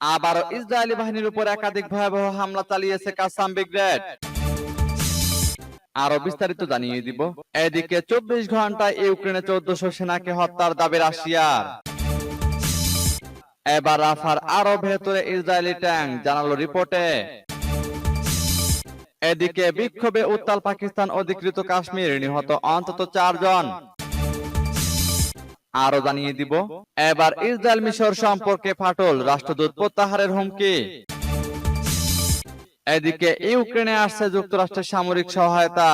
আবারও ইসরায়েলি বাহিনীর উপর একাধিক ভয়াবহ হামলা চালিয়েছে কাসাম ব্রিগেড আরও বিস্তারিত জানিয়ে দিব। এদিকে চব্বিশ ঘন্টায় ইউক্রেনে চোদ্দশো সেনাকে হত্যার দাবি রাশিয়ার। এবার রাফার আরও ভেতরে ইসরায়েলি ট্যাঙ্ক জানালো রিপোর্টে। এদিকে বিক্ষোভে উত্তাল পাকিস্তান অধিকৃত কাশ্মীর নিহত অন্তত চারজন। আরও জানিয়ে দিব। এবার ইসরায়েল মিশর সম্পর্কে ফাটল, রাষ্ট্রদূত প্রত্যাহারের হুমকি। এদিকে ইউক্রেনে আসছে যুক্তরাষ্ট্রের সামরিক সহায়তা।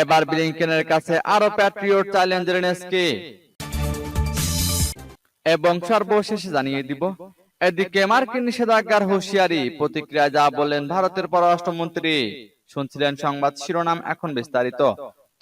এবার ব্লিংকেনের কাছে আরও প্যাট্রিয়ট চাইলেন জেলেনস্কি এবং সর্বশেষে জানিয়ে দিব, এদিকে মার্কিন নিষেধাজ্ঞার হুঁশিয়ারি, প্রতিক্রিয়া যা বললেন ভারতের পররাষ্ট্রমন্ত্রী। শুনছিলেন সংবাদ শিরোনাম এখন বিস্তারিত।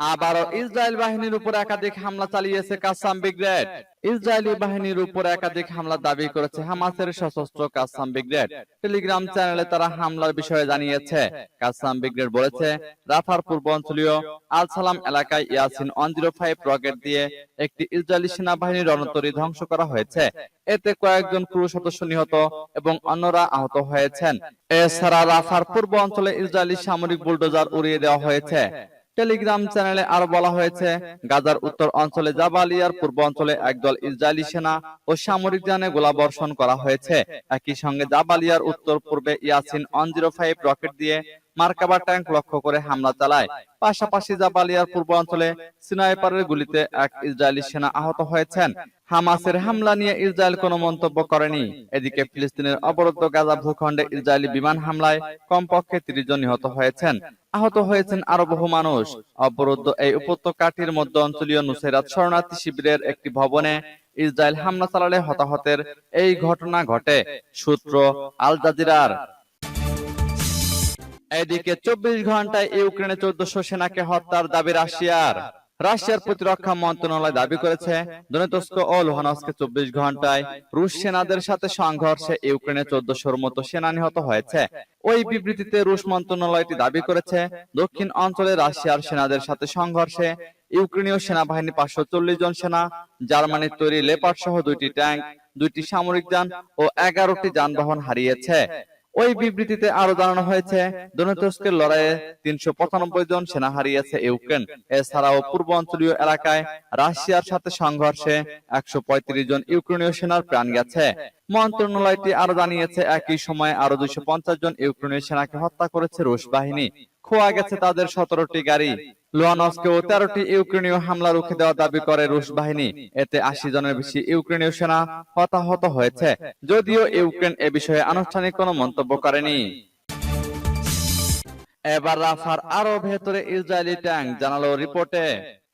আবারও ইসরায়েল বাহিনীর উপর একাধিক হামলা চালিয়েছে কাসাম ব্রিগেড ইসরায়েলি বাহিনীর উপর একাধিক হামলা দাবি করেছে হামাসের সশস্ত্র কাসাম ব্রিগেড টেলিগ্রাম চ্যানেলে তারা হামলার বিষয়ে জানিয়েছে। কাসাম ব্রিগেড বলেছে, রাফার পূর্ব অঞ্চলীয় আল সালাম এলাকায় Yassin one zero five rocket দিয়ে একটি ইসরায়েলি সেনাবাহিনীর রণতরী ধ্বংস করা হয়েছে। এতে কয়েকজন ক্রু সদস্য নিহত এবং অন্যরা আহত হয়েছেন। এছাড়া রাফার পূর্ব অঞ্চলে ইসরায়েলি সামরিক বুলডোজার উড়িয়ে দেওয়া হয়েছে। টেলিগ্রাম চ্যানেলে আরও বলা হয়েছে, গাজার উত্তর অঞ্চলে জাবালিয়ার পূর্ব অঞ্চলে একদল ইসরায়েলি সেনা ও সামরিক যানে গোলাবর্ষণ করা হয়েছে। একই সঙ্গে জাবালিয়ার উত্তর পূর্বে Yassin one zero five rocket দিয়ে মার্কাবা ট্যাঙ্ক লক্ষ্য করে হামলা চালায়। পাশাপাশি জাবালিয়ার পূর্ব অঞ্চলে স্নাইপারের গুলিতে এক ইসরায়েলি সেনা আহত হয়েছেন। হামাসের হামলা নিয়ে ইসরায়েল কোনো মন্তব্য করেনি। এদিকে ফিলিস্তিনের অবরুদ্ধ গাজা ভূখণ্ডে ইসরায়েলি বিমান হামলায় কমপক্ষে তিরিশ জন নিহত হয়েছেন। আহত হয়েছেন আরও বহু মানুষ। অবরুদ্ধ এই উপত্যকাটির মধ্য অঞ্চলীয় নুসেরাত শরণার্থী শিবিরের একটি ভবনে ইসরায়েল হামলা চালালে হতাহতের এই ঘটনা ঘটে, সূত্র আল জাজিরার। এদিকে চব্বিশ ঘন্টায় ইউক্রেনে চোদ্দশো সেনাকে হত্যার দাবি রাশিয়ার। রাশিয়ার প্রতিরক্ষা মন্ত্রণালয় দাবি করেছে ঘন্টায় রুশ সেনাদের সাথে সংঘর্ষে ইউক্রেনে চোদ্দশোর মতো সেনা নিহত হয়েছে। ওই বিবৃতিতে রুশ মন্ত্রণালয়টি দাবি করেছে, দক্ষিণ অঞ্চলে রাশিয়ার সেনাদের সাথে সংঘর্ষে ইউক্রেনীয় সেনাবাহিনী পাঁচশো চল্লিশ জন সেনা, জার্মানির তৈরি লেপার সহ দুইটি ট্যাঙ্ক, দুইটি সামরিক যান ও এগারোটি যানবাহন হারিয়েছে। ওই বিবৃতিতে আরও জানানো হয়েছে দনেতস্কের লড়াইয়ে তিনশো পঁচানব্বই জন সেনা হারিয়েছে ইউক্রেন। এছাড়াও পূর্ব অঞ্চলীয় এলাকায় রাশিয়ার সাথে সংঘর্ষে একশো পঁয়ত্রিশ জন ইউক্রেনীয় সেনার প্রাণ গেছে। মন্ত্রণালয়টি আরও জানিয়েছে, একই সময়ে আরও দুইশো পঞ্চাশ জন ইউক্রেনীয় সেনাকে হত্যা করেছে রুশ বাহিনী। খোয়া গেছে তাদের সতেরোটি গাড়ি। লুয়ানস্কেও তেরোটি ইউক্রেনীয় হামলা রুখে দেওয়া দাবি করে রুশ বাহিনী। এতে আশি জনের বেশি ইউক্রেনীয় সেনা হতাহত হয়েছে। যদিও ইউক্রেন এ বিষয়ে আনুষ্ঠানিক কোনো মন্তব্য করেনি। এবার রাফার আরও ভেতরে ইসরায়েলি ট্যাঙ্ক জানালো রিপোর্টে।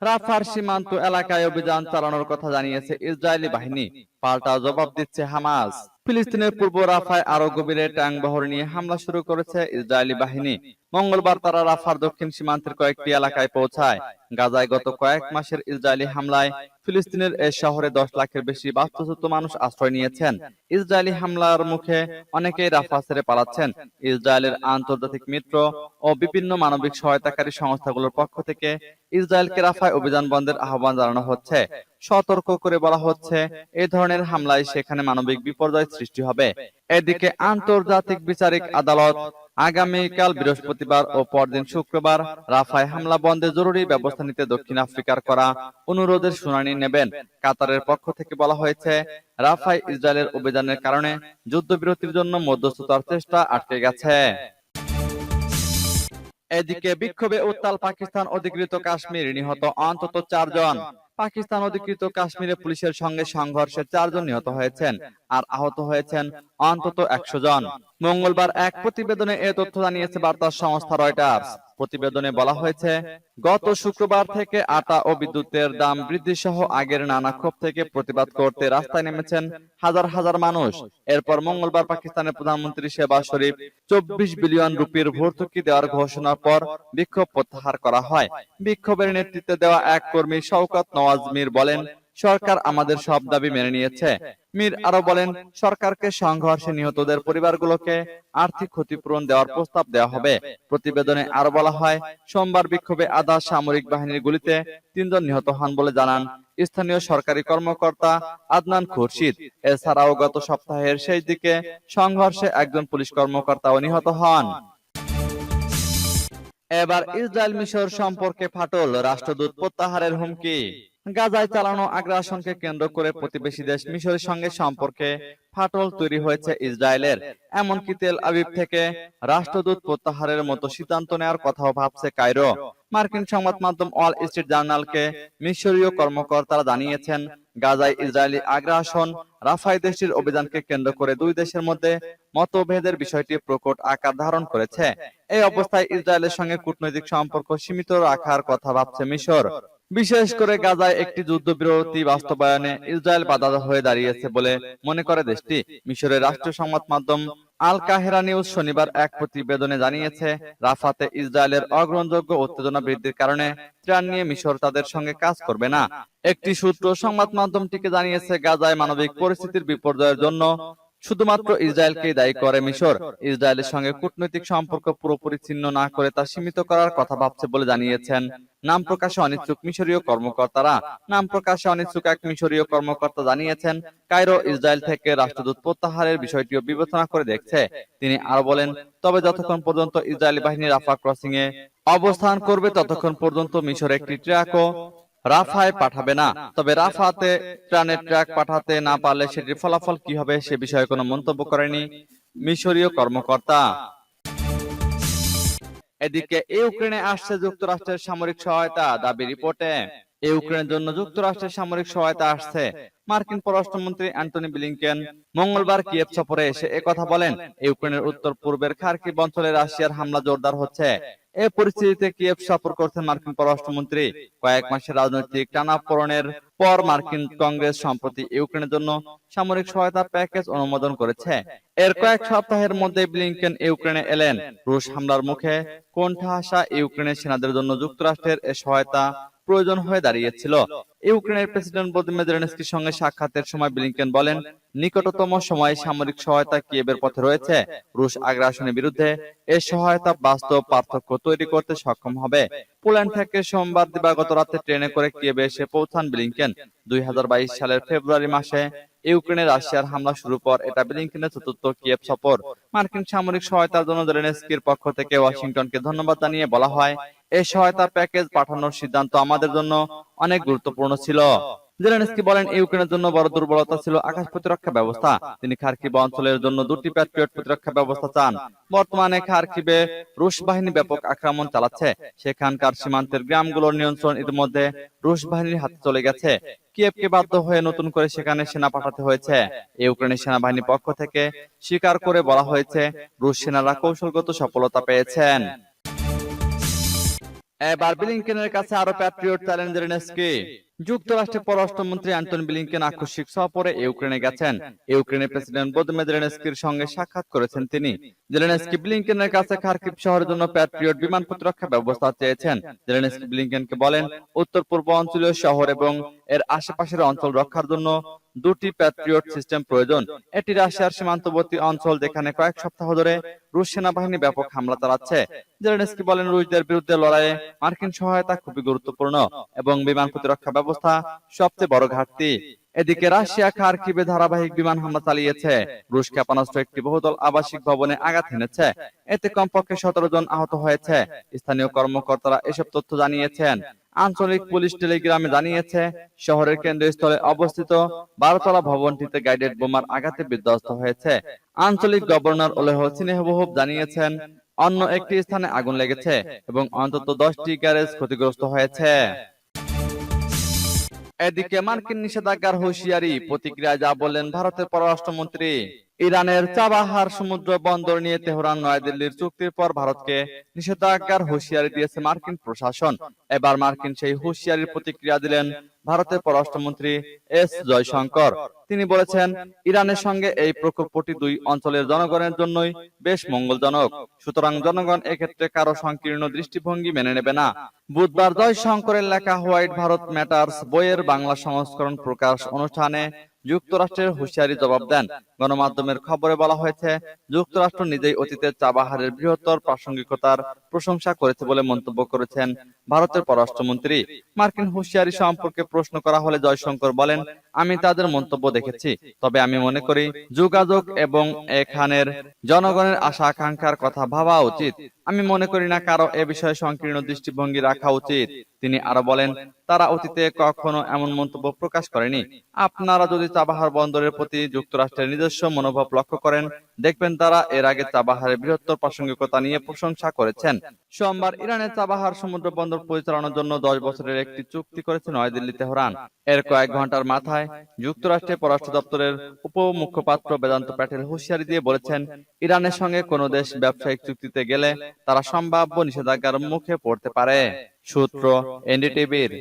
রাফার সীমান্ত এলাকায় অভিযান চালানোর কথা জানিয়েছে ইসরায়েলি বাহিনী। পাল্টা জবাব দিচ্ছে হামাস। ফিলিস্তিনের পূর্ব রাফায় আরও গভীরে ট্যাঙ্ক বহর নিয়ে হামলা শুরু করেছে ইসরায়েলি বাহিনী। মঙ্গলবার তারা রাফার দক্ষিণ সীমান্তের কয়েকটি এলাকায় পৌঁছায়। গাজায় গত কয়েক মাসের ইসরায়েলি হামলায় ফিলিস্তিনের এ শহরে দশ লাখের বেশি বাস্তুচ্যুত মানুষ আশ্রয় নিয়েছেন। ইসরায়েলি হামলার মুখে অনেকেই রাফা ছেড়ে পালাচ্ছেন। ইসরায়েলের আন্তর্জাতিক মিত্র ও বিভিন্ন মানবিক সহায়তাকারী সংস্থাগুলোর পক্ষ থেকে ইসরায়েলকে রাফায় অভিযান বন্ধের আহ্বান জানানো হচ্ছে। সতর্ক করে বলা হচ্ছে এই ধরনের হামলায় সেখানে মানবিক বিপর্যয় সৃষ্টি হবে। এদিকে আন্তর্জাতিক বিচারিক আদালত আগামীকাল বৃহস্পতিবার ও পরদিন শুক্রবার রাফায় হামলা বন্ধে জরুরি ব্যবস্থা নিতে দক্ষিণ আফ্রিকার করা অনুরোধের শুনানি নেবেন। কাতারের পক্ষ থেকে বলা হয়েছে, রাফায় ইসরায়েলের অভিযানের কারণে যুদ্ধবিরতির জন্য মধ্যস্থতার চেষ্টা আটকে গেছে। এদিকে বিক্ষোভে উত্তাল পাকিস্তান অধিকৃত কাশ্মীর নিহত অন্তত চারজন। পাকিস্তান অধিকৃত কাশ্মীরে পুলিশের সঙ্গে সংঘর্ষে চারজন নিহত হয়েছেন আর আহত হয়েছেন অন্তত একশো জন। মঙ্গলবার এক প্রতিবেদনে এ তথ্য জানিয়েছে বার্তা সংস্থা রয়টার্স। প্রতিবেদনে বলা হয়েছে, গত শুক্রবার থেকে আটা ও বিদ্যুতের দাম বৃদ্ধি সহ আগের নানা ক্ষোভ থেকে প্রতিবাদ করতে রাস্তায় নেমেছেন হাজার হাজার মানুষ। এরপর মঙ্গলবার পাকিস্তানের প্রধানমন্ত্রী শেবাজ শরীফ চব্বিশ বিলিয়ন রুপির ভর্তুকি দেওয়ার ঘোষণার পর বিক্ষোভ প্রত্যাহার করা হয়। বিক্ষোভের নেতৃত্বে দেওয়া এক কর্মী শওকত নওয়াজ মির বলেন সরকার আমাদের সব দাবি মেনে নিয়েছে। মীর আরও বলেন সরকারকে সংঘর্ষে নিহতদের পরিবারগুলোকে আর্থিক ক্ষতিপূরণ দেওয়ার প্রস্তাব দেওয়া হবে। প্রতিবেদনে আরও বলা হয় সোমবার বিক্ষোভে আধা সামরিক বাহিনীর গুলিতে তিনজন নিহত হন বলে জানান স্থানীয় সরকারি কর্মকর্তা আদনান খুরশিদ। এছাড়াও গত সপ্তাহের শেষ দিকে সংঘর্ষে একজন পুলিশ কর্মকর্তাও নিহত হন। এবার ইসরায়েল মিশর সম্পর্কে ফাটল রাষ্ট্রদূত প্রত্যাহারের হুমকি। গাজায় চালানো আগ্রাসনকে কেন্দ্র করে প্রতিবেশী দেশ মিশরের সঙ্গে সম্পর্কে ফাটল তৈরি হয়েছে ইসরায়েলের। এমনকি তেল আবিব থেকে রাষ্ট্রদূত প্রত্যাহারের মতো সিদ্ধান্ত নেওয়ার কথাও ভাবছে কায়রো। মার্কিন সংবাদ মাধ্যম অল স্ট্রিট জার্নালকে মিশরীয় কর্মকর্তারা জানিয়েছেন, গাজায় ইসরায়েলি আগ্রাসন রাফাই দেশটির অভিযানকে কেন্দ্র করে দুই দেশের মধ্যে মতভেদের বিষয়টি প্রকট আকার ধারণ করেছে। এই অবস্থায় ইসরায়েলের সঙ্গে কূটনৈতিক সম্পর্ক সীমিত রাখার কথা ভাবছে মিশর। বিশেষ করে গাজায় একটি যুদ্ধবিরতি বাস্তবায়নে ইসরায়েল বাধা হয়ে দাঁড়িয়েছে বলে মনে করে দেশটি। মিশরের রাষ্ট্রীয় সংবাদ মাধ্যম আল কাহেরা নিউজ শনিবার এক প্রতিবেদনে জানিয়েছে রাফাতে ইসরায়েলের অগ্রহণযোগ্য উত্তেজনা বৃদ্ধির কারণে ত্রাণ নিয়ে মিশর তাদের সঙ্গে কাজ করবে না। একটি সূত্র সংবাদ মাধ্যমটিকে জানিয়েছে গাজায় মানবিক পরিস্থিতির বিপর্যয়ের জন্য শুধুমাত্র ইসরায়েলকেই দায়ী করে মিশর। ইসরায়েলের সঙ্গে কূটনৈতিক সম্পর্ক পুরোপুরি ছিন্ন না করে তা সীমিত করার কথা ভাবছে বলে জানিয়েছেন নাম প্রকাশে অনিচ্ছুক মিশরীয় কর্মকর্তারা। নাম প্রকাশে অনিচ্ছুক এক মিশরীয় কর্মকর্তা জানিয়েছেন কায়রো ইসরায়েল থেকে রাষ্ট্রদূত প্রত্যাহারের বিষয়টিও বিবেচনা করে দেখছে। তিনি আরও বলেন তবে যতক্ষণ পর্যন্ত ইসরায়েলি বাহিনী রাফা ক্রসিং এ অবস্থান করবে ততক্ষণ পর্যন্ত মিশর একটি ট্রাকও রাফায় পাঠাবে না। তবে রাফাতে ত্রাণের ট্রাক পাঠাতে না পারলে সেটির ফলাফল কি হবে সে বিষয়ে কোনো মন্তব্য করেনি মিশরীয় কর্মকর্তা। এদিকে ইউক্রেনে আসছে যুক্তরাষ্ট্রের সামরিক সহায়তা দাবি রিপোর্টে। ইউক্রেনের জন্য যুক্তরাষ্ট্রের সামরিক সহায়তা আসছে। মার্কিন পররাষ্ট্রমন্ত্রী অ্যান্টনি ব্লিংকেন মঙ্গলবার কিয়েভ সফরে এসে একথা বলেন। ইউক্রেনের উত্তর পূর্বের খার্কিভ অঞ্চলে রাশিয়ার হামলা জোরদার হচ্ছে। এ পরিস্থিতিতে কিয়েভ সফর করছেন মার্কিন পররাষ্ট্রমন্ত্রী। কয়েক মাসের রাজনৈতিক টানাপোড়েনের পর মার্কিন কংগ্রেস সম্প্রতি ইউক্রেনের জন্য সামরিক সহায়তা প্যাকেজ অনুমোদন করেছে। এর কয়েক সপ্তাহের মধ্যে ব্লিংকেন ইউক্রেনে এলেন। রুশ হামলার মুখে কোণঠাসা ইউক্রেনের সেনাদের জন্য যুক্তরাষ্ট্রের এ সহায়তা প্রয়োজন হয়ে দাঁড়িয়েছিল। ইউক্রেনের প্রেসিডেন্ট ভলোদিমির জেলেনস্কির সঙ্গে সাক্ষাতের সময় ব্লিংকেন বলেন, নিকটতম সময়ে সামরিক সহায়তা কিয়েবের পথে রয়েছে। রুশ আগ্রাসনের বিরুদ্ধে এ সহায়তা বাস্তব পার্থক্য তৈরি করতে সক্ষম হবে। পোল্যান্ড থেকে সোমবার দিবাগত রাতে ট্রেনে করে কিয়েবে এসে পৌঁছান ব্লিংকেন। দুই সালের ফেব্রুয়ারি মাসে ইউক্রেনে রাশিয়ার হামলা শুরু পর এটা ব্লিংকেনের চতুর্থ কিয়েভ সফর। মার্কিন সামরিক সহায়তার জন্য জেলেনস্কির পক্ষ থেকে ওয়াশিংটনকে ধন্যবাদ জানিয়ে বলা হয় এই সহায়তা প্যাকেজ পাঠানোর সিদ্ধান্ত আমাদের জন্য অনেক গুরুত্বপূর্ণ ছিল। জেলেনস্কি বলেন ইউক্রেনের জন্য বড় দুর্বলতা ছিল আকাশ প্রতিরক্ষা ব্যবস্থা। তিনি খার্কিব অঞ্চলের জন্য দুটি প্যাট্রিয়ট প্রতিরক্ষা ব্যবস্থা চান। বর্তমানে খার্কিবে রুশ বাহিনী ব্যাপক আক্রমণ চালাচ্ছে। সেখানকার সীমান্তের গ্রামগুলোর নিয়ন্ত্রণ ইতিমধ্যে রুশ বাহিনীর হাতে চলে গেছে। কিয়েভকে বাধ্য হয়ে নতুন করে সেখানে সেনা পাঠাতে হয়েছে। ইউক্রেনের সেনাবাহিনীর পক্ষ থেকে স্বীকার করে বলা হয়েছে রুশ সেনারা কৌশলগত সফলতা পেয়েছেন। এবার ব্লিংকেনের কাছে আরও প্যাট্রিয়ট চ্যালেঞ্জের জেলেনস্কি যুক্তরাষ্ট্রের পররাষ্ট্রমন্ত্রী অ্যান্টনি ব্লিংকেন আকস্মিক সফরে ইউক্রেনে গেছেন। ইউক্রেনের প্রেসিডেন্ট ভলোদিমির জেলেনস্কির সঙ্গে সাক্ষাৎ করেছেন তিনি। জেলেনস্কি ব্লিংকেনের কাছে খার্কিভ শহরের জন্য প্যাট্রিয়ট বিমান প্রতিরক্ষা ব্যবস্থা চেয়েছেন। জেলেনস্কি ব্লিংকেনকে বলেন উত্তর পূর্ব অঞ্চলীয় শহর এবং এর আশেপাশের অঞ্চল রক্ষার জন্য দুটি প্যাট্রিয়ট সিস্টেম প্রয়োজন। এটি রাশিয়ার সীমান্তবর্তী অঞ্চল যেখানে কয়েক সপ্তাহ ধরে রুশ সেনাবাহিনী ব্যাপক হামলা চালাচ্ছে। জেলেনস্কি বলেন, রুশদের বিরুদ্ধে লড়াইয়ে মার্কিন সহায়তা খুবই গুরুত্বপূর্ণ এবং বিমান প্রতিরক্ষা ব্যবস্থা সবচেয়ে বড় ঘাটতি। এদিকে রাশিয়া খার্কিবে ধারাবাহিক বিমান হামলা চালিয়েছে। রুশ ক্ষেপণাস্ত্র একটি বহুদল আবাসিক ভবনে আঘাত হেনেছে। এতে কমপক্ষে সতেরো জন আহত হয়েছে। স্থানীয় কর্মকর্তারা এসব তথ্য জানিয়েছেন। আঞ্চলিক পুলিশ টেলিগ্রামে জানিয়েছে, শহরের কেন্দ্রস্থলে অবস্থিত বারোতলা ভবনটিতে গাইডেড বোমার আঘাতে বিধ্বস্ত হয়েছে। আঞ্চলিক গভর্নর ওলেহ সিনেহবহুব জানিয়েছেন, অন্য একটি স্থানে আগুন লেগেছে এবং অন্তত দশটি গ্যারেজ ক্ষতিগ্রস্ত হয়েছে। এদিকে মার্কিন নিষেধাজ্ঞার হুঁশিয়ারি প্রতিক্রিয়া যা বললেন ভারতের পররাষ্ট্রমন্ত্রী ইরানের চাবাহার সমুদ্র বন্দর নিয়ে তেহরান নয়াদিল্লির চুক্তির পর ভারতকে নিষেধাজ্ঞার হুঁশিয়ারি দিয়েছে মার্কিন প্রশাসন। এবার মার্কিন সেই হুঁশিয়ারির প্রতিক্রিয়া দিলেন ভারতের পররাষ্ট্রমন্ত্রী এস জয়শঙ্কর। তিনি বলেছেন, ইরানের সঙ্গে এই প্রকল্পটি দুই অঞ্চলের জনগণের জন্যই বেশ মঙ্গলজনক। সুতরাং জনগণ এক্ষেত্রে কারও সংকীর্ণ দৃষ্টিভঙ্গি মেনে নেবে না। বুধবার জয়শঙ্করের লেখা হোয়াইট ভারত ম্যাটার্স বইয়ের বাংলা সংস্করণ প্রকাশ অনুষ্ঠানে যুক্তরাষ্ট্রের হুঁশিয়ারি জবাব দেন। গণমাধ্যমের খবরে বলা হয়েছে, যুক্তরাষ্ট্র নিজেই অতীতের চাবাহারের বৃহত্তর প্রাসঙ্গিকতার প্রশংসা করেছে বলে মন্তব্য করেছেন ভারতের পররাষ্ট্রমন্ত্রী। মার্কিন হুঁশিয়ারি সম্পর্কে প্রশ্ন করা হলে জয়শঙ্কর বলেন, আমি তাদের মন্তব্য দেখেছি। তবে আমি মনে করি, যোগাযোগ এবং এখানের জনগণের আশা আকাঙ্ক্ষার কথা ভাবা উচিত। আমি মনে করি না কারও এ বিষয়ে সংকীর্ণ দৃষ্টিভঙ্গি রাখা উচিত। তিনি আরও বলেন, তারা অতীতে কখনো এমন মন্তব্য প্রকাশ করেনি। আপনারা যদি চাবাহার বন্দরের প্রতি যুক্তরাষ্ট্রের নিজস্ব মনোভাব লক্ষ্য করেন। দেখবেন তারা এর আগে চাবাহারের বৃহত্তর প্রাসঙ্গিকতা নিয়ে প্রশংসা করেছেন। সোমবার ইরানের চাবাহার সমুদ্র বন্দর পরিচালনার জন্য দশ বছরের একটি চুক্তি করেছে নয়াদিল্লি তেহরান। এর কয়েক ঘণ্টার মাথায় যুক্তরাষ্ট্রের পররাষ্ট্র দপ্তরের উপ মুখপাত্র বেদান্ত প্যাটেল হুঁশিয়ারি দিয়ে বলেছেন, ইরানের সঙ্গে কোনো দেশ ব্যবসায়িক চুক্তিতে গেলে তারা সম্ভাব্য নিষেধাজ্ঞার মুখে পড়তে পারে। সূত্র এনডিটিভির।